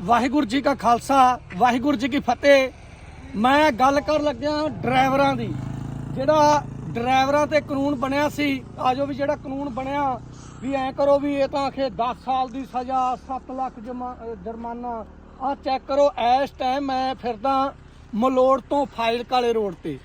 ਵਾਹਿਗੁਰੂ ਜੀ ਕਾ ਖਾਲਸਾ, ਵਾਹਿਗੁਰੂ ਜੀ ਕੀ ਫਤਿਹ। ਮੈਂ ਗੱਲ ਕਰ ਲੱਗਿਆ ਡਰਾਈਵਰਾਂ ਦੀ। ਜਿਹੜਾ ਡਰਾਈਵਰਾਂ ਤੇ ਕਾਨੂੰਨ ਬਣਿਆ ਸੀ, ਆਜੋ ਵੀ ਜਿਹੜਾ ਕਾਨੂੰਨ ਬਣਿਆ, ਵੀ ਐ ਕਰੋ ਵੀ ਇਹ ਤਾਂ ਆਖੇ 10 ਸਾਲ ਦੀ ਸਜ਼ਾ 7 ਲੱਖ ਜਮਾ- ਜੁਰਮਾਨਾ ਆ ਚੈੱਕ ਕਰੋ, ਇਸ ਟਾਈਮ ਮੈਂ ਫਿਰਦਾ ਮਲੋੜ ਤੋਂ ਫਾਈਲ ਕਾਲੇ ਰੋਡ ਤੇ।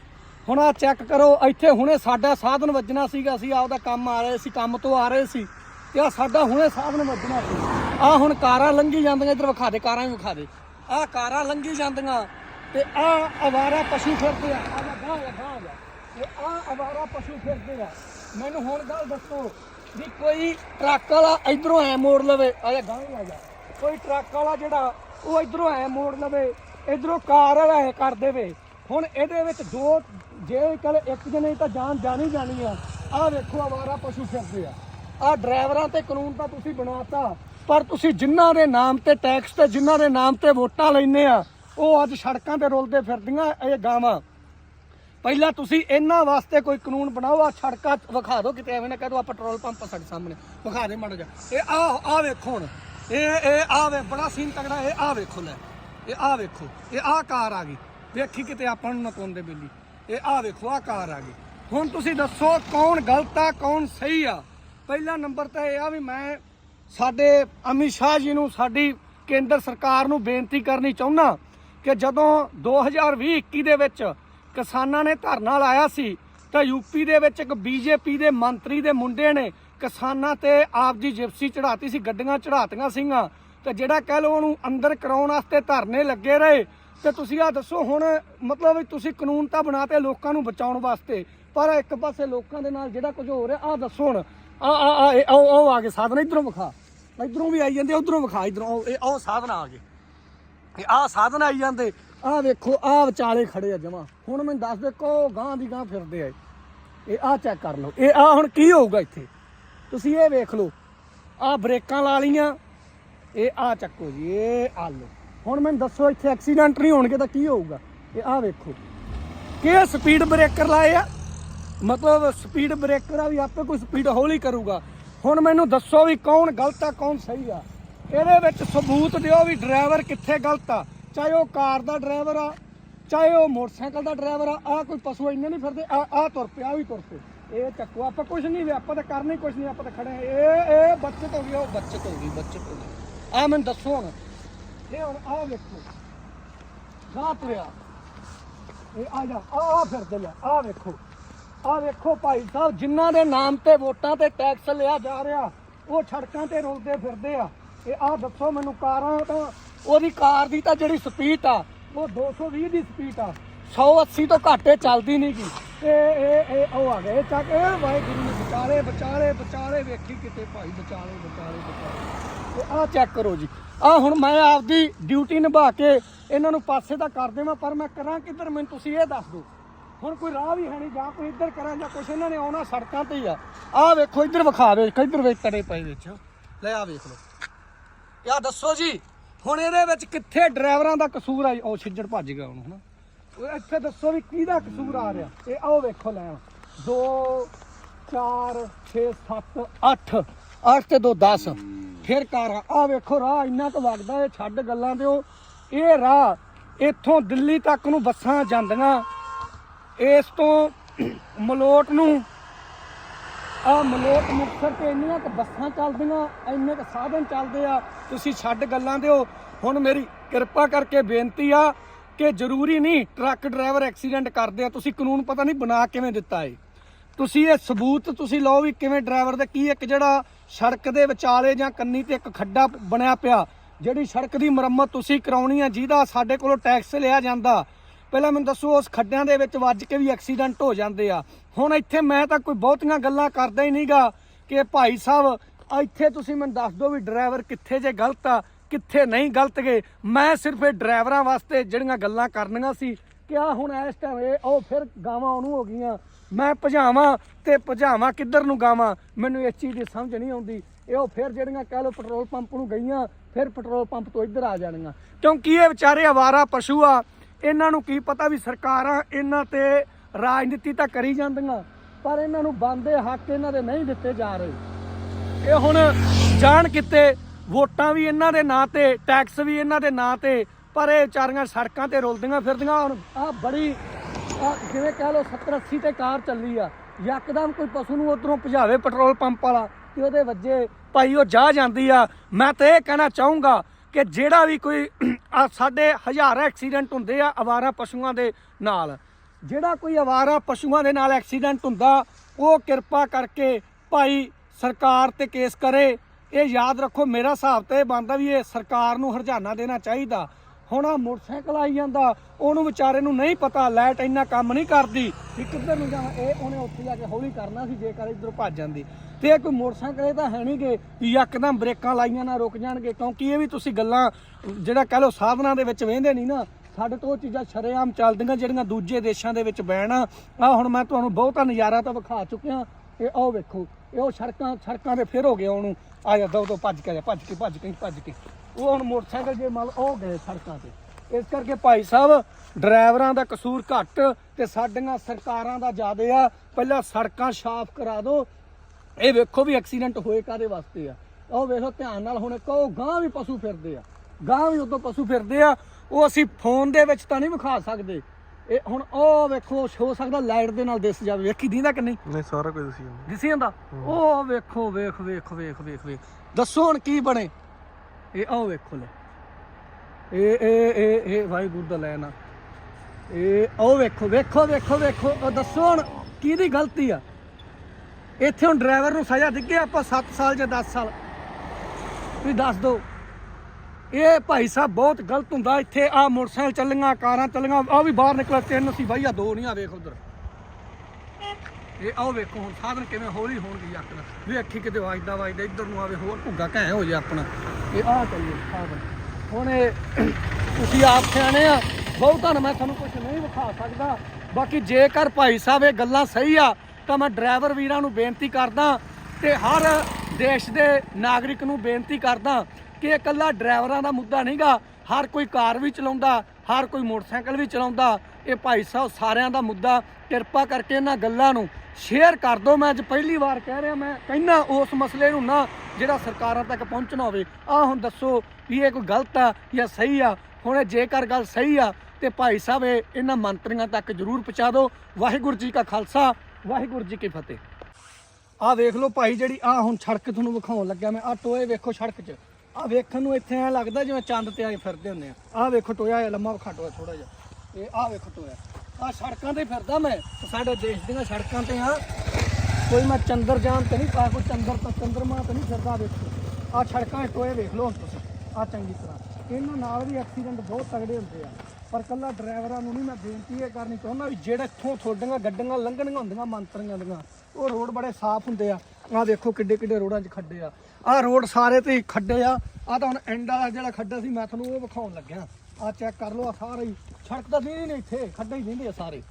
ਹੁਣ ਆ ਚੈੱਕ ਕਰੋ, ਇੱਥੇ ਹੁਣੇ ਸਾਡਾ ਸਾਧਨ ਵੱਜਣਾ ਸੀਗਾ, ਅਸੀਂ ਆਪਦਾ ਕੰਮ ਆ ਰਹੇ ਸੀ, ਕੰਮ ਤੋਂ ਆ ਰਹੇ ਸੀ। ਤੇ ਆ ਸਾਡਾ ਹੁਣੇ ਸਾਧਨ ਵੱਜਣਾ ਸੀ। ਆ ਹੁਣ ਕਾਰਾਂ ਲੰਘੀ ਜਾਂਦੀਆਂ, ਇੱਧਰ ਵਿਖਾ ਦੇ, ਕਾਰਾਂ ਵੀ ਵਿਖਾ ਦੇ। ਆ ਕਾਰਾਂ ਲੰਘੀ ਜਾਂਦੀਆਂ ਤੇ ਆ ਅਵਾਰਾ ਪਸ਼ੂ ਫਿਰਦੇ ਆ। ਆ ਗਾਂ ਗਾਂ ਤੇ ਆ ਅਵਾਰਾ ਪਸ਼ੂ ਫਿਰਦੇ ਆ। ਮੈਨੂੰ ਹੁਣ ਗੱਲ ਦੱਸੋ ਵੀ ਕੋਈ ਟਰੱਕ ਵਾਲਾ ਇਧਰੋਂ ਐ ਮੋੜ ਲਵੇ। ਆ ਜਾ ਗਾਂ ਲਾ ਜਾ ਕੋਈ ਟਰੱਕ ਵਾਲਾ ਜਿਹੜਾ, ਉਹ ਇਧਰੋਂ ਐ ਮੋੜ ਲਵੇ, ਇਧਰੋਂ ਕਾਰ ਵਾਲਾ ਐ ਕਰ ਦੇਵੇ। ਹੁਣ ਇਹਦੇ ਵਿੱਚ ਦੋ, ਜੇ ਕੱਲ ਇੱਕ ਜਣੇ ਤਾਂ ਜਾਨ ਜਾਣੀ ਜਾਣੀ ਆ। ਆ ਵੇਖੋ ਅਵਾਰਾ ਪਸ਼ੂ ਫਿਰਦੇ ਆ। ਆ ਡਰਾਈਵਰਾਂ ਤੇ ਕਾਨੂੰਨ ਤਾਂ ਤੁਸੀਂ ਬਣਾਤਾ, ਪਰ ਤੁਸੀਂ ਜਿਨ੍ਹਾਂ ਦੇ ਨਾਮ ਤੇ ਟੈਕਸ ਤੇ, ਜਿਨ੍ਹਾਂ ਦੇ ਨਾਮ ਤੇ ਵੋਟਾਂ ਲੈਂਦੇ ਆ, ਉਹ ਅੱਜ ਸੜਕਾਂ ਤੇ ਰੁਲਦੇ ਫਿਰਦੀਆਂ ਇਹ ਗਾਵਾਂ। ਪਹਿਲਾਂ ਤੁਸੀਂ ਇਹਨਾਂ ਵਾਸਤੇ ਕੋਈ ਕਾਨੂੰਨ ਬਣਾਓ ਆ ਸੜਕਾਂ 'ਚ ਵਿਖਾ ਦਿਓ ਕਿਤੇ ਐਵੇਂ ਨਾ ਕਹਿ ਦਿਓ ਆ ਪੈਟਰੋਲ ਪੰਪ ਸਾਡੇ ਸਾਹਮਣੇ, ਵਿਖਾ ਦੇ ਮਾੜਾ ਜਿਹਾ। ਇਹ ਆ ਆ ਵੇਖੋ ਹੁਣ, ਇਹ ਇਹ ਆ ਵੇ, ਬੜਾ ਸੀਨ ਤਗੜਾ ਇਹ ਆ ਵੇਖੋ ਲੈ, ਇਹ ਆ ਵੇਖੋ, ਇਹ ਆ ਕਾਰ ਆ ਗਈ। ਵੇਖੀ ਕਿਤੇ ਆਪਾਂ ਨੂੰ ਨਾ ਪਾਉਂਦੇ ਬੇਲੀ। ਇਹ ਆ ਵੇਖੋ ਆ ਕਾਰ ਆ ਗਈ। ਹੁਣ ਤੁਸੀਂ ਦੱਸੋ ਕੌਣ ਗਲਤ ਆ, ਕੌਣ ਸਹੀ ਆ? ਪਹਿਲਾ ਨੰਬਰ ਤਾਂ ਇਹ ਆ ਵੀ ਮੈਂ ਸਾਡੇ ਅਮਿਤ ਸ਼ਾਹ ਜੀ ਨੂੰ, ਸਾਡੀ ਕੇਂਦਰ ਸਰਕਾਰ ਨੂੰ ਬੇਨਤੀ ਕਰਨੀ ਚਾਹੁੰਦਾ ਕਿ ਜਦੋਂ 2020-21 ਦੇ ਵਿੱਚ ਕਿਸਾਨਾਂ ਨੇ ਧਰਨਾ ਲਾਇਆ ਸੀ, ਤਾਂ ਯੂਪੀ ਦੇ ਵਿੱਚ ਇੱਕ ਬੀਜੇਪੀ ਦੇ ਮੰਤਰੀ ਦੇ ਮੁੰਡੇ ਨੇ ਕਿਸਾਨਾਂ ਤੇ ਆਪ ਜੀ ਜਿਪਸੀ ਚੜਾਤੀ ਸੀ, ਗੱਡੀਆਂ ਚੜਾਤੀਆਂ ਸੀਗੀਆਂ, ਤੇ ਜਿਹੜਾ ਕਹਿ ਲਓ ਉਹਨੂੰ ਅੰਦਰ ਕਰਾਉਣ ਵਾਸਤੇ ਧਰਨੇ ਲੱਗੇ ਰਹੇ, ਤੇ ਤੁਸੀਂ ਆ ਦੱਸੋ ਹੁਣ ਮਤਲਬ ਤੁਸੀਂ ਕਾਨੂੰਨ ਤਾਂ ਬਣਾਤੇ ਲੋਕਾਂ ਨੂੰ ਬਚਾਉਣ ਵਾਸਤੇ, ਪਰ ਇੱਕ ਪਾਸੇ ਲੋਕਾਂ ਦੇ ਨਾਲ ਜਿਹੜਾ ਕੁਝ ਹੋ ਰਿਹਾ ਆ ਦੱਸੋ ਹੁਣ ਆ ਆ ਆ, ਇਹ ਆਓ ਆਓ ਆ ਗਏ ਸਾਧਨ ਇਧਰੋਂ ਵਿਖਾ। ਇਧਰੋਂ ਵੀ ਆਈ ਜਾਂਦੇ, ਉਧਰੋਂ ਵਿਖਾ ਇਧਰੋਂ। ਇਹ ਆਓ ਸਾਧਨ ਆ ਗਏ ਇਹ ਆਹ ਸਾਧਨ ਆਈ ਜਾਂਦੇ। ਆਹ ਵੇਖੋ, ਆਹ ਵਿਚਾਲੇ ਖੜੇ ਆ ਜਮਾ। ਹੁਣ ਮੈਨੂੰ ਦੱਸ ਦੇ, ਕੋ ਗਾਂ ਦੀ ਗਾਂ ਫਿਰਦੇ ਆ ਇਹ। ਆਹ ਚੈੱਕ ਕਰ ਲਓ। ਇਹ ਆਹ ਹੁਣ ਕੀ ਹੋਊਗਾ ਇੱਥੇ? ਤੁਸੀਂ ਇਹ ਵੇਖ ਲਓ। ਆਹ ਬ੍ਰੇਕਾਂ ਲਾ ਲੀਆਂ ਇਹ ਆਹ ਚੱਕੋ ਜੀ, ਇਹ ਆ ਲਓ। ਹੁਣ ਮੈਨੂੰ ਦੱਸੋ, ਇੱਥੇ ਐਕਸੀਡੈਂਟ ਨਹੀਂ ਹੋਣਗੇ ਤਾਂ ਕੀ ਹੋਊਗਾ? ਇਹ ਆਹ ਵੇਖੋ। ਕਿ ਸਪੀਡ ਬ੍ਰੇਕਰ ਲਾਏ ਆ? ਮਤਲਬ ਸਪੀਡ ਬ੍ਰੇਕਰ ਆ ਵੀ ਆਪੇ ਕੋਈ ਸਪੀਡ ਹੌਲੀ ਕਰੂਗਾ। ਹੁਣ ਮੈਨੂੰ ਦੱਸੋ ਵੀ ਕੌਣ ਗਲਤ ਆ, ਕੌਣ ਸਹੀ ਆ। ਇਹਦੇ ਵਿੱਚ ਸਬੂਤ ਦਿਓ ਵੀ ਡਰਾਈਵਰ ਕਿੱਥੇ ਗਲਤ ਆ। ਚਾਹੇ ਉਹ ਕਾਰ ਦਾ ਡਰਾਈਵਰ ਆ, ਚਾਹੇ ਉਹ ਮੋਟਰਸਾਈਕਲ ਦਾ ਡਰਾਈਵਰ ਆ ਆ ਕੋਈ ਪਸ਼ੂ ਇੰਨੇ ਨਹੀਂ ਫਿਰਦੇ, ਆ ਆ ਤੁਰ ਪਿਆ ਆਹ ਵੀ ਤੁਰ ਪਏ ਇਹ ਚੱਕੋ, ਆਪਾਂ ਕੁਝ ਨਹੀਂ ਵੀ, ਆਪਾਂ ਤਾਂ ਕਰਨਾ ਹੀ ਕੁਝ ਨਹੀਂ, ਆਪਾਂ ਤਾਂ ਖੜੇ ਇਹ ਇਹ ਬੱਚਤ ਹੋ ਗਈ, ਉਹ ਬੱਚਤ ਹੋ ਗਈ, ਬੱਚਤ ਹੋ ਗਈ। ਆ ਮੈਨੂੰ ਦੱਸੋ ਹੁਣ। ਇਹ ਹੁਣ ਆ ਵੇਖੋ। ਗਾਹ ਤੁਰਿਆ। ਇਹ ਆ ਜਾ, ਆ ਫਿਰਦੇ ਲੈ ਆ ਵੇਖੋ। ਆ ਵੇਖੋ ਭਾਈ ਸਾਹਿਬ, ਜਿਨ੍ਹਾਂ ਦੇ ਨਾਮ ਤੇ ਵੋਟਾਂ ਤੇ ਟੈਕਸ ਲਿਆ ਜਾ ਰਿਹਾ, ਉਹ ਸੜਕਾਂ ਤੇ ਰੁਲਦੇ ਫਿਰਦੇ ਆ। ਇਹ ਆ ਦੱਸੋ ਮੈਨੂੰ ਕਾਰਾਂ ਤਾਂ, ਉਹਦੀ ਕਾਰ ਦੀ ਤਾਂ ਜਿਹੜੀ ਸਪੀਡ ਆ, ਉਹ 220 ਦੀ ਸਪੀਡ ਆ। 180 ਤੋਂ ਘੱਟੇ ਚੱਲਦੀ ਨਹੀਂ ਗੀ। ਇਹ ਇਹ ਇਹ, ਉਹ ਆ ਗਏ ਚੱਕ। ਇਹ ਵਾਹਿਗੁਰੂ ਨੇ ਵਿਚਾਲੇ ਵਿਚਾਲੇ ਵਿਚਾਲੇ ਵੇਖੀ ਕਿਤੇ ਭਾਈ, ਵਿਚਾਲੇ ਵਿਚਾਲੇ ਵਿਚਾਲੇ। ਤੇ ਆਹ ਚੈੱਕ ਕਰੋ ਜੀ। ਆ ਹੁਣ ਮੈਂ ਆਪਦੀ ਡਿਊਟੀ ਨਿਭਾ ਕੇ ਇਹਨਾਂ ਨੂੰ ਪਾਸੇ ਤਾਂ ਕਰ ਦੇਵਾਂ, ਪਰ ਮੈਂ ਕਰਾਂ ਕਿੱਧਰ? ਮੈਨੂੰ ਤੁਸੀਂ ਇਹ ਦੱਸ ਦਿਓ। ਹੁਣ ਕੋਈ ਰਾਹ ਵੀ ਹੈ ਨਹੀਂ, ਜਾਂ ਕੋਈ ਇੱਧਰ ਕਰਾਂ ਜਾਂ ਕੁਛ, ਇਹਨਾਂ ਨੇ ਆਉਣਾ ਸੜਕਾਂ ਤੇ ਹੀ ਆ। ਆਹ ਵੇਖੋ, ਇੱਧਰ ਵਿਖਾ ਦੇ ਇੱਧਰ ਵੇਖ ਤੜੇ ਪਏ ਵਿੱਚ। ਲੈ ਆ ਵੇਖ ਲਓ। ਯਾ ਦੱਸੋ ਜੀ, ਹੁਣ ਇਹਦੇ ਵਿੱਚ ਕਿੱਥੇ ਡਰਾਈਵਰਾਂ ਦਾ ਕਸੂਰ ਆ? ਉਹ ਛਿੱਜੜ ਭੱਜ ਗਿਆ ਹੁਣ, ਹਨਾ? ਉਹ ਇੱਥੇ ਦੱਸੋ ਵੀ ਕਿਹਦਾ ਕਸੂਰ ਆ ਰਿਹਾ? ਇਹ ਆਓ ਵੇਖੋ ਲੈਣ 2 4 6 7 8 8 ਤੇ 2 10 ਫਿਰ ਕਾਰ। ਆ ਵੇਖੋ, ਰਾਹ ਇੰਨਾ ਕੁ ਵਗਦਾ, ਇਹ ਛੱਡ ਗੱਲਾਂ ਦਿਓ। ਇਹ ਰਾਹ ਇੱਥੋਂ ਦਿੱਲੀ ਤੱਕ ਨੂੰ ਬੱਸਾਂ ਜਾਂਦੀਆਂ। ਇਸ ਤੋਂ ਮਲੋਟ ਨੂੰ ਆ ਮਲੋਟ ਮੁਕਤਸਰ ਤੇ ਇੰਨੀਆਂ ਕੁ ਬੱਸਾਂ ਚੱਲਦੀਆਂ, ਇੰਨੇ ਕੁ ਸਾਧਨ ਚੱਲਦੇ ਆ, ਤੁਸੀਂ ਛੱਡ ਗੱਲਾਂ ਦਿਓ। ਹੁਣ ਮੇਰੀ ਕਿਰਪਾ ਕਰਕੇ ਬੇਨਤੀ ਆ ਕਿ ਜ਼ਰੂਰੀ ਨਹੀਂ ਟਰੱਕ ਡਰਾਈਵਰ ਐਕਸੀਡੈਂਟ ਕਰਦੇ ਆ, ਤੁਸੀਂ ਕਾਨੂੰਨ ਪਤਾ ਨਹੀਂ ਬਣਾ ਕਿਵੇਂ ਦਿੱਤਾ ਏ। ਤੁਸੀਂ ਇਹ ਸਬੂਤ ਤੁਸੀਂ ਲਓ ਵੀ ਕਿਵੇਂ ਡਰਾਈਵਰ ਦਾ ਕੀ ਇੱਕ ਜਿਹੜਾ ਸੜਕ ਦੇ ਵਿਚਾਲੇ ਜਾਂ ਕੰਨੀ ਤੇ ਇੱਕ ਖੱਡਾ ਬਣਿਆ ਪਿਆ, ਜਿਹੜੀ ਸੜਕ ਦੀ ਮੁਰੰਮਤ ਤੁਸੀਂ ਕਰਾਉਣੀ ਆ, ਜਿਹਦਾ ਸਾਡੇ ਕੋਲੋਂ ਟੈਕਸ ਲਿਆ ਜਾਂਦਾ ਪਹਿਲਾਂ ਮੈਨੂੰ ਦੱਸੋ, ਉਸ ਖੱਡਿਆਂ ਦੇ ਵਿੱਚ ਵੱਜ ਕੇ ਵੀ ਐਕਸੀਡੈਂਟ ਹੋ ਜਾਂਦੇ ਆ। ਹੁਣ ਇੱਥੇ ਮੈਂ ਤਾਂ ਕੋਈ ਬਹੁਤੀਆਂ ਗੱਲਾਂ ਕਰਦਾ ਹੀ ਨਹੀਂਗਾ ਕਿ ਭਾਈ ਸਾਹਿਬ, ਇੱਥੇ ਤੁਸੀਂ ਮੈਨੂੰ ਦੱਸ ਦਿਓ ਵੀ ਡਰਾਈਵਰ ਕਿੱਥੇ ਜੇ ਗਲਤ ਆ, ਕਿੱਥੇ ਨਹੀਂ ਗਲਤ ਗਏ ਮੈਂ ਸਿਰਫ ਇਹ ਡਰਾਈਵਰਾਂ ਵਾਸਤੇ ਜਿਹੜੀਆਂ ਗੱਲਾਂ ਕਰਨੀਆਂ ਸੀ ਕਿ ਆ ਹੁਣ ਇਸ ਟਾਈਮ ਇਹ, ਉਹ ਫਿਰ ਗਾਵਾਂ ਉਹਨੂੰ ਹੋ ਗਈਆਂ। ਮੈਂ ਭਜਾਵਾਂ ਤੇ ਭਜਾਵਾਂ ਕਿੱਧਰ ਨੂੰ ਗਾਵਾਂ? ਮੈਨੂੰ ਇਸ ਚੀਜ਼ ਦੀ ਸਮਝ ਨਹੀਂ ਆਉਂਦੀ। ਇਹ ਉਹ ਫਿਰ ਜਿਹੜੀਆਂ ਕਹਿ ਲਓ ਪੈਟਰੋਲ ਪੰਪ ਨੂੰ ਗਈਆਂ, ਫਿਰ ਪੈਟਰੋਲ ਪੰਪ ਤੋਂ ਇੱਧਰ ਆ ਜਾਣੀਆਂ। ਕਿਉਂਕਿ ਇਹ ਵਿਚਾਰੇ ਆਵਾਰਾ ਪਸ਼ੂ ਆ ਇਹਨਾਂ ਨੂੰ ਕੀ ਪਤਾ ਵੀ ਸਰਕਾਰਾਂ ਇਹਨਾਂ ਤੇ ਰਾਜਨੀਤੀ ਤਾਂ ਕਰੀ ਜਾਂਦੀਆਂ, ਪਰ ਇਹਨਾਂ ਨੂੰ ਬੰਦੇ ਹੱਕ ਇਹਨਾਂ ਦੇ ਨਹੀਂ ਦਿੱਤੇ ਜਾ ਰਹੇ। ਇਹ ਹੁਣ ਜਾਣ ਕਿਤੇ ਵੋਟਾਂ ਵੀ ਇਹਨਾਂ ਦੇ ਨਾਂ ਤੇ, ਟੈਕਸ ਵੀ ਇਹਨਾਂ ਦੇ ਨਾਂ ਤੇ, ਪਰ ਇਹ ਵਿਚਾਰੀਆਂ ਸੜਕਾਂ ਤੇ ਰੁਲਦੀਆਂ ਫਿਰਦੀਆਂ ਹੁਣ। ਆ ਬੜੀ ਜਿਵੇਂ ਕਹਿ ਲਓ 70 80 ਤੇ ਕਾਰ ਚੱਲੀ ਆ, ਯਕਦਮ ਕੋਈ ਪਸ਼ੂ ਨੂੰ ਉਧਰੋਂ ਭਜਾਵੇ ਪੈਟਰੋਲ ਪੰਪ ਵਾਲਾ ਤੇ ਉਹਦੇ ਵੱਜੇ, ਭਾਈ ਉਹ ਜਾ ਜਾਂਦੀ ਆ। ਮੈਂ ਤਾਂ ਇਹ ਕਹਿਣਾ ਚਾਹੂੰਗਾ ਕਿ ਜਿਹੜਾ ਵੀ ਕੋਈ ਆ ਸਾਡੇ ਹਜ਼ਾਰਾਂ ਐਕਸੀਡੈਂਟ ਹੁੰਦੇ ਆ ਅਵਾਰਾ ਪਸ਼ੂਆਂ ਦੇ ਨਾਲ। ਜਿਹੜਾ ਕੋਈ ਅਵਾਰਾ ਪਸ਼ੂਆਂ ਦੇ ਨਾਲ ਐਕਸੀਡੈਂਟ ਹੁੰਦਾ, ਉਹ ਕਿਰਪਾ ਕਰਕੇ ਭਾਈ ਸਰਕਾਰ ਤੇ ਕੇਸ ਕਰੇ। ਇਹ ਯਾਦ ਰੱਖੋ, ਮੇਰਾ ਹਿਸਾਬ ਤੇ ਇਹ ਬਣਦਾ ਵੀ ਇਹ ਸਰਕਾਰ ਨੂੰ ਹਰਜਾਨਾ ਦੇਣਾ ਚਾਹੀਦਾ। ਹੁਣ ਆ ਮੋਟਰਸਾਈਕਲ ਆਈ ਜਾਂਦਾ, ਉਹਨੂੰ ਵਿਚਾਰੇ ਨੂੰ ਨਹੀਂ ਪਤਾ, ਲਾਈਟ ਇੰਨਾ ਕੰਮ ਨਹੀਂ ਕਰਦੀ। ਵੀ ਕਿੱਧਰ ਨੂੰ ਜਾਣਾ ਇਹ ਉਹਨੇ ਉੱਥੇ ਜਾ ਕੇ ਹੌਲੀ ਕਰਨਾ ਸੀ, ਜੇਕਰ ਇੱਧਰੋਂ ਭੱਜ ਜਾਂਦੀ। ਤੇ ਇਹ ਕੋਈ ਮੋਟਰਸਾਈਕਲ, ਇਹ ਤਾਂ ਹੈ ਨਹੀਂਗੇ ਵੀ ਯਕਦਮ ਬ੍ਰੇਕਾਂ ਲਾਈਆਂ ਨਾ ਰੁਕ ਜਾਣਗੇ, ਕਿਉਂਕਿ ਇਹ ਵੀ ਤੁਸੀਂ ਗੱਲਾਂ, ਜਿਹੜਾ ਕਹ ਲਓ ਸਾਧਨਾਂ ਦੇ ਵਿੱਚ ਵਹਿੰਦੇ ਨਹੀਂ ਨਾ, ਸਾਡੇ ਤੋਂ ਉਹ ਚੀਜ਼ਾਂ ਸ਼ਰੇਆਮ ਚੱਲਦੀਆਂ, ਜਿਹੜੀਆਂ ਦੂਜੇ ਦੇਸ਼ਾਂ ਦੇ ਵਿੱਚ ਬੈਣ ਆ। ਆਹ ਹੁਣ ਮੈਂ ਤੁਹਾਨੂੰ ਬਹੁਤਾ ਨਜ਼ਾਰਾ ਤਾਂ ਵਿਖਾ ਚੁੱਕਿਆ, ਇਹ ਆਓ ਵੇਖੋ, ਇਹ ਉਹ ਸੜਕਾਂ ਸੜਕਾਂ ਦੇ ਫਿਰ ਹੋ ਗਿਆ ਉਹਨੂੰ। ਆ ਜਾ ਦੋ ਦੋ ਭੱਜ ਕੇ ਆ ਭੱਜ ਕੇ ਭੱਜ ਕੇ ਭੱਜ ਕੇ। ਉਹ ਹੁਣ ਮੋਟਰਸਾਈਕਲ ਜੇ ਮੰਨ ਲਓ ਉਹ ਗਏ ਸੜਕਾਂ ਤੇ। ਇਸ ਕਰਕੇ ਭਾਈ ਸਾਹਿਬ ਡਰਾਈਵਰਾਂ ਦਾ ਕਸੂਰ ਘੱਟ ਤੇ ਸਾਡੀਆਂ ਸਰਕਾਰਾਂ ਦਾ ਜ਼ਿਆਦੇ ਆ। ਪਹਿਲਾਂ ਸੜਕਾਂ ਸਾਫ਼ ਕਰਾ ਦਿਓ। ਇਹ ਵੇਖੋ ਵੀ ਐਕਸੀਡੈਂਟ ਹੋਏ ਕਾਦੇ ਵਾਸਤੇ ਆ। ਉਹ ਵੇਖੋ ਧਿਆਨ ਨਾਲ ਹੁਣ ਕਹੋ ਗਾਂ ਵੀ ਪਸ਼ੂ ਫਿਰਦੇ ਆ। ਗਾਂ ਵੀ ਉਦੋਂ ਪਸ਼ੂ ਫਿਰਦੇ ਆ। ਉਹ ਅਸੀਂ ਫੋਨ ਦੇ ਵਿੱਚ ਤਾਂ ਨਹੀਂ ਵਿਖਾ ਸਕਦੇ। ਇਹ ਹੁਣ ਉਹ ਵੇਖੋ ਹੋ ਸਕਦਾ ਲਾਈਟ ਦੇ ਨਾਲ ਦਿਸ ਜਾਵੇ। ਵੇਖੀ ਦੀਂਦਾ ਕਿ ਨਹੀਂ? ਨਹੀਂ ਸਾਰਾ ਕੁਝ ਦੱਸੀ ਜਾਂਦਾ। ਦਿਸੀ ਜਾਂਦਾ? ਉਹ ਵੇਖੋ ਵੇਖ ਵੇਖ ਵੇਖ ਵੇਖ ਵੇਖ। ਦੱਸੋ ਹੁਣ ਕੀ ਬਣੇ? ਇਹ ਆਓ ਵੇਖੋ ਲੈ। ਇਹ ਇਹ ਇਹ ਇਹ ਵਾਹਿਗੁਰੂ ਦਾ ਲੈਣਾ ਇਹ ਆਓ ਵੇਖੋ ਵੇਖੋ ਵੇਖੋ ਵੇਖੋ। ਉਹ ਦੱਸੋ ਹੁਣ ਕਿਹਦੀ ਗਲਤੀ ਆ? ਇੱਥੇ ਹੁਣ ਡਰਾਈਵਰ ਨੂੰ ਸਜ਼ਾ ਦਿੱਗੇ ਆਪਾਂ 7 ਸਾਲ ਜਾਂ 10 ਸਾਲ। ਤੁਸੀਂ ਦੱਸ ਦਿਓ। ਇਹ ਭਾਈ ਸਾਹਿਬ ਬਹੁਤ ਗਲਤ ਹੁੰਦਾ। ਇੱਥੇ ਆ ਮੋਟਰਸਾਈਕਲ ਚੱਲੀਆਂ, ਕਾਰਾਂ ਚੱਲੀਆਂ ਆ ਵੀ ਬਾਹਰ ਨਿਕਲ ਤਿੰਨ ਸੀ ਬਾਈ ਦੋ ਨਹੀਂ ਆ ਵੇਖ ਉਧਰ। ਇਹ ਆਓ ਵੇਖੋ ਹੁਣ, ਸਾਧਨ ਕਿਵੇਂ ਹੌਲੀ ਹੋਣਗੇ ਯਕਨ ਵੇਖੀ ਕਿਤੇ ਵਾਜਦਾ ਵਾਜਦਾ, ਇੱਧਰ ਨੂੰ ਆਵੇ, ਹੋਰ ਭੁੱਗਾ ਘੈ ਹੋ ਜਾ ਆਪਣਾ। ਇਹ ਆਹ ਚੱਲੀਏ ਸਾਧਨ ਹੁਣ ਇਹ ਤੁਸੀਂ ਆਪ ਸਿਆਣੇ ਆ ਬਹੁਤਾਂ ਨੂੰ ਮੈਂ ਤੁਹਾਨੂੰ ਕੁਝ ਨਹੀਂ ਵਿਖਾ ਸਕਦਾ। ਬਾਕੀ ਜੇਕਰ ਭਾਈ ਸਾਹਿਬ ਇਹ ਗੱਲਾਂ ਸਹੀ ਆ, ਤਾਂ ਮੈਂ ਡਰਾਈਵਰ ਵੀਰਾਂ ਨੂੰ ਬੇਨਤੀ ਕਰਦਾ ਤੇ ਹਰ ਦੇਸ਼ ਦੇ ਨਾਗਰਿਕ ਨੂੰ ਬੇਨਤੀ ਕਰਦਾ ਕਿ ਇਕੱਲਾ ਡਰਾਈਵਰਾਂ ਦਾ ਮੁੱਦਾ ਨਹੀਂਗਾ ਹਰ ਕੋਈ ਕਾਰ ਵੀ ਚਲਾਉਂਦਾ, ਹਰ ਕੋਈ ਮੋਟਰਸਾਈਕਲ ਵੀ ਚਲਾਉਂਦਾ। ਇਹ ਭਾਈ ਸਾਹਿਬ ਸਾਰਿਆਂ ਦਾ ਮੁੱਦਾ। ਕਿਰਪਾ ਕਰਕੇ ਇਹਨਾਂ ਗੱਲਾਂ ਨੂੰ ਸ਼ੇਅਰ ਕਰ ਦਿਓ। ਮੈਂ ਅੱਜ ਪਹਿਲੀ ਵਾਰ ਕਹਿ ਰਿਹਾ, ਮੈਂ ਕਹਿੰਦਾ ਉਸ ਮਸਲੇ ਨੂੰ ਨਾ ਜਿਹੜਾ ਸਰਕਾਰਾਂ ਤੱਕ ਪਹੁੰਚਣਾ ਹੋਵੇ। ਆ ਹੁਣ ਦੱਸੋ ਵੀ ਇਹ ਕੋਈ ਗਲਤ ਆ ਜਾਂ ਸਹੀ ਆ? ਹੁਣ ਇਹ ਜੇਕਰ ਗੱਲ ਸਹੀ ਆ, ਤੇ ਭਾਈ ਸਾਹਿਬ ਇਹ ਇਹਨਾਂ ਮੰਤਰੀਆਂ ਤੱਕ ਜਰੂਰ ਪਹੁੰਚਾ ਦਿਓ। ਵਾਹਿਗੁਰੂ ਜੀ ਕਾ ਖਾਲਸਾ, ਵਾਹਿਗੁਰੂ ਜੀ ਕੀ ਫਤਿਹ। ਆ ਵੇਖ ਲਓ ਭਾਈ ਜਿਹੜੀ ਆ ਹੁਣ ਸੜਕ ਤੁਹਾਨੂੰ ਵਿਖਾਉਣ ਲੱਗਿਆ ਮੈਂ। ਆ ਟੋਏ ਵੇਖੋ ਸੜਕ 'ਚ। ਆ ਵੇਖਣ ਨੂੰ ਇੱਥੇ ਐ ਲੱਗਦਾ ਜਿਵੇਂ ਚੰਦ ਤੇ ਆਏ ਫਿਰਦੇ ਹੁੰਦੇ ਆ। ਆ ਵੇਖੋ ਟੋਇਆ ਇਹ ਲੰਮਾ ਵਿਖਾ ਟੋਇਆ ਥੋੜਾ ਜਿਹਾ। ਇਹ ਆ ਵੇਖੋ ਟੋਇਆ। ਆ ਸੜਕਾਂ ਤੇ ਫਿਰਦਾ ਮੈਂ। ਸਾਡੇ ਦੇਸ਼ ਦੀਆਂ ਸੜਕਾਂ ਤੇ ਆ। ਕੋਈ ਮੈਂ ਚੰਦਰ ਚੰਦਰਜਾਨ ਤੇ ਨਹੀਂ ਪਾ ਕੋਈ ਚੰਦਰ ਤਾਂ ਚੰਦਰਮਾ ਤੇ ਨਹੀਂ ਫਿਰਦਾ ਵੇਖੋ। ਆ ਸੜਕਾਂ 'ਚ ਟੋਏ ਵੇਖ ਲਓ ਹੁਣ ਤੁਸੀਂ। ਆ ਚੰਗੀ ਤਰ੍ਹਾਂ। ਇਹਨਾਂ ਨਾਲ ਵੀ ਐਕਸੀਡੈਂਟ ਬਹੁਤ ਤਗੜੇ ਹੁੰਦੇ ਆ। ਪਰ ਕੱਲਾ ਡਰਾਈਵਰਾਂ ਨੂੰ ਨਹੀਂ ਮੈਂ ਬੇਨਤੀ ਇਹ ਕਰਨੀ ਚਾਹੁੰਦਾ ਵੀ ਜਿਹੜਾ ਇੱਥੋਂ ਤੁਹਾਡੀਆਂ ਗੱਡੀਆਂ ਲੰਘਣੀਆਂ ਹੁੰਦੀਆਂ, ਮੰਤਰੀਆਂ ਦੀਆਂ, ਉਹ ਰੋਡ ਬੜੇ ਸਾਫ਼ ਹੁੰਦੇ ਆ। ਆਹ ਦੇਖੋ ਕਿੱਡੇ ਕਿੱਡੇ ਰੋਡਾਂ 'ਚ ਖੱਡੇ ਆ। ਆ ਰੋਡ ਸਾਰੇ ਤੇ ਖੱਡੇ ਆ। ਆ ਤਾਂ ਹੁਣ ਐਂਡ ਵਾਲਾ ਜਿਹੜਾ ਖੱਡਾ ਸੀ, ਮੈਂ ਤੁਹਾਨੂੰ ਉਹ ਵਿਖਾਉਣ ਲੱਗਿਆ। ਆ ਚੈੱਕ ਕਰ ਲਓ ਆ ਸਾਰੇ ਹੀ। ਸੜਕ ਤਾਂ ਨਹੀਂ ਨੇ ਇੱਥੇ, ਖੱਡੇ ਹੀ ਦਿੰਦੇ ਆ ਸਾਰੇ।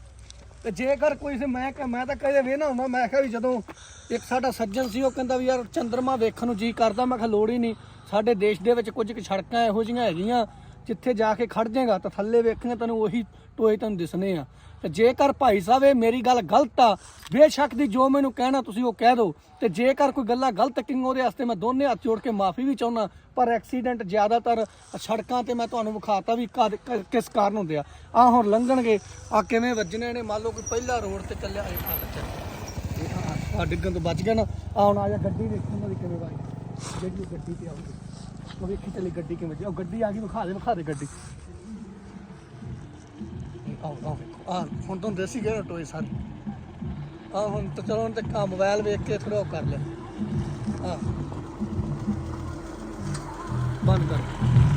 ਤੇ ਜੇਕਰ ਕੋਈ ਸੀ, ਮੈਂ ਕਿ ਮੈਂ ਤਾਂ ਕਦੇ ਵੇਨਾ ਹੁੰਦਾ ਮੈਂ ਕਿਹਾ ਵੀ ਜਦੋਂ ਇੱਕ ਸਾਡਾ ਸੱਜਣ ਸੀ, ਉਹ ਕਹਿੰਦਾ ਵੀ ਯਾਰ ਚੰਦਰਮਾ ਵੇਖਣ ਨੂੰ ਜੀ ਕਰਦਾ। ਮੈਂ ਕਿਹਾ ਲੋੜ ਹੀ ਨਹੀਂ। ਸਾਡੇ ਦੇਸ਼ ਦੇ ਵਿੱਚ ਕੁਝ ਕੁ ਸੜਕਾਂ ਇਹੋ ਜਿਹੀਆਂ ਹੈਗੀਆਂ। ਜਿੱਥੇ ਜਾ ਕੇ ਖੜ ਜਾਏਗਾ ਤਾਂ ਥੱਲੇ ਵੇਖੇਗਾ ਤੈਨੂੰ ਉਹੀ ਟੋਏ ਤੈਨੂੰ ਦਿਸਨੇ ਆ। ਤੇ ਜੇਕਰ ਭਾਈ ਸਾਹਿਬ ਇਹ ਮੇਰੀ ਗੱਲ ਗਲਤ ਆ, ਬੇਸ਼ੱਕ ਦੀ ਜੋ ਮੈਨੂੰ ਕਹਿਣਾ ਤੁਸੀਂ ਉਹ ਕਹਿ ਦਿਓ। ਤੇ ਜੇਕਰ ਕੋਈ ਗੱਲਾਂ ਗਲਤ ਕਿੰਗ ਉਹਦੇ ਵਾਸਤੇ ਮੈਂ ਦੋਨੇ ਹੱਥ ਜੋੜ ਕੇ ਮਾਫੀ ਵੀ ਚਾਹੁੰਦਾ, ਪਰ ਐਕਸੀਡੈਂਟ ਜ਼ਿਆਦਾਤਰ ਸੜਕਾਂ ਤੇ ਮੈਂ ਤੁਹਾਨੂੰ ਵਿਖਾਤਾ ਵੀ ਕ- ਕਿਸ ਕਾਰਨ ਹੁੰਦੇ ਆ। ਆ ਹੁਣ ਲੰਘਣਗੇ, ਆ ਕਿਵੇਂ ਵੱਜਣੇ ਨੇ? ਮੰਨ ਲਓ ਕੋਈ ਪਹਿਲਾ ਰੋਡ ਤੇ ਚੱਲਿਆ ਇਹ ਆ ਲੱਗਾ ਆ ਡਿੱਗਣ ਤੋਂ ਬਚ ਗਿਆ ਨਾ। ਆ ਹੁਣ ਆ ਜਾ ਗੱਡੀ ਦੇਖੋ ਦੀ ਕਿਵੇਂ ਵਾਈ ਜਿਹੜੀ ਗੱਡੀ ਤੇ ਆਉਂਦੀ ਉਹ ਵੇਖੀ ਚੱਲੀ ਗੱਡੀ ਕਿਵੇਂ ਜੀ ਉਹ ਗੱਡੀ ਆ ਗਈ, ਵਿਖਾ ਦੇ ਵਿਖਾ ਦੇ ਗੱਡੀ। ਆਓ ਆਓ ਵੇਖੋ। ਆ ਹੁਣ ਤੁਹਾਨੂੰ ਦੇਸੀ ਗਏ ਟੋਏ ਸਾਰੇ। ਆ ਹੁਣ ਤਾਂ ਚਲੋ, ਹੁਣ ਤੇ ਕਾ ਮੋਬਾਈਲ ਵੇਖ ਕੇ ਥੋੜਾ ਕਰ ਲਿਆ ਆ ਬੰਦ ਕਰ।